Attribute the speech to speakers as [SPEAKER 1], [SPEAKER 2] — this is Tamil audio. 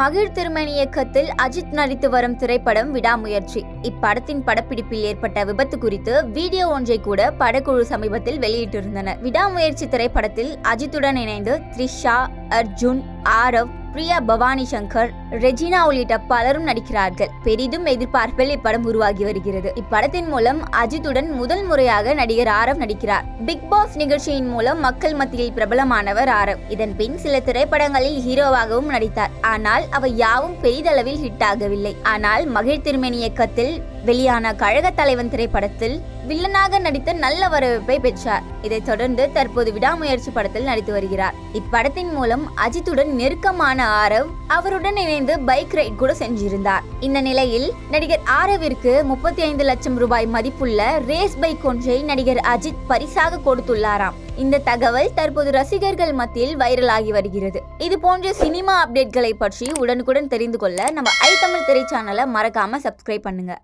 [SPEAKER 1] மகிழ் திருமணி இயக்கத்தில் அஜித் நடித்து வரும் திரைப்படம் விடாமுயற்சி. இப்படத்தின் படப்பிடிப்பில் ஏற்பட்ட விபத்து குறித்து வீடியோ ஒன்றை கூட படக்குழு சமீபத்தில் வெளியிட்டிருந்தனர் விடாமுயற்சி திரைப்படத்தில் அஜித்துடன் இணைந்து த்ரிஷா அர்ஜுன் ஆரவ் பிரியா பவானி சங்கர் ரெஜினா உள்ளிட்ட பலரும் நடிக்கிறார்கள். பெரிதும் எதிர்பார்ப்பில் இப்படம் உருவாகி வருகிறது. இப்படத்தின் மூலம் அஜித்துடன் முதல் முறையாக நடிகர் ஆரவ் நடிக்கிறார். பிக் பாஸ் நிகழ்ச்சியின் மூலம் மக்கள் மத்தியில் பிரபலமானவர் ஆரவ். இதன் பின் சில திரைப்படங்களில் ஹீரோவாகவும் நடித்தார். ஆனால் அவை யாவும் பெரிதளவில் ஹிட் ஆகவில்லை. ஆனால் மகிழ் திருமணி இயக்கத்தில் வெளியான கழக தலைவன் திரைப்படத்தில் வில்லனாக நடித்து நல்ல வரவேற்பை பெற்றார். இதைத் தொடர்ந்து தற்போது விடாமுயற்சி படத்தில் நடித்து வருகிறார். இப்படத்தின் மூலம் அஜித்துடன் நெருக்கமான ஆரவ் அவருடன் இணைந்து பைக் ரைட் கூட சென்றிருந்தார். இந்த நிலையில் நடிகர் ஆரவிற்கு முப்பத்தி ஐந்து லட்சம் ரூபாய் மதிப்புள்ள ரேஸ் பைக் ஒன்றை நடிகர் அஜித் பரிசாக கொடுத்துள்ளாராம். இந்த தகவல் தற்போது ரசிகர்கள் மத்தியில் வைரலாகி வருகிறது. இது போன்ற சினிமா அப்டேட்களை பற்றி உடனுக்குடன் தெரிந்து கொள்ள நம்ம ஐ தமிழ் திரை சேனலை மறக்காம சப்ஸ்கிரைப் பண்ணுங்க.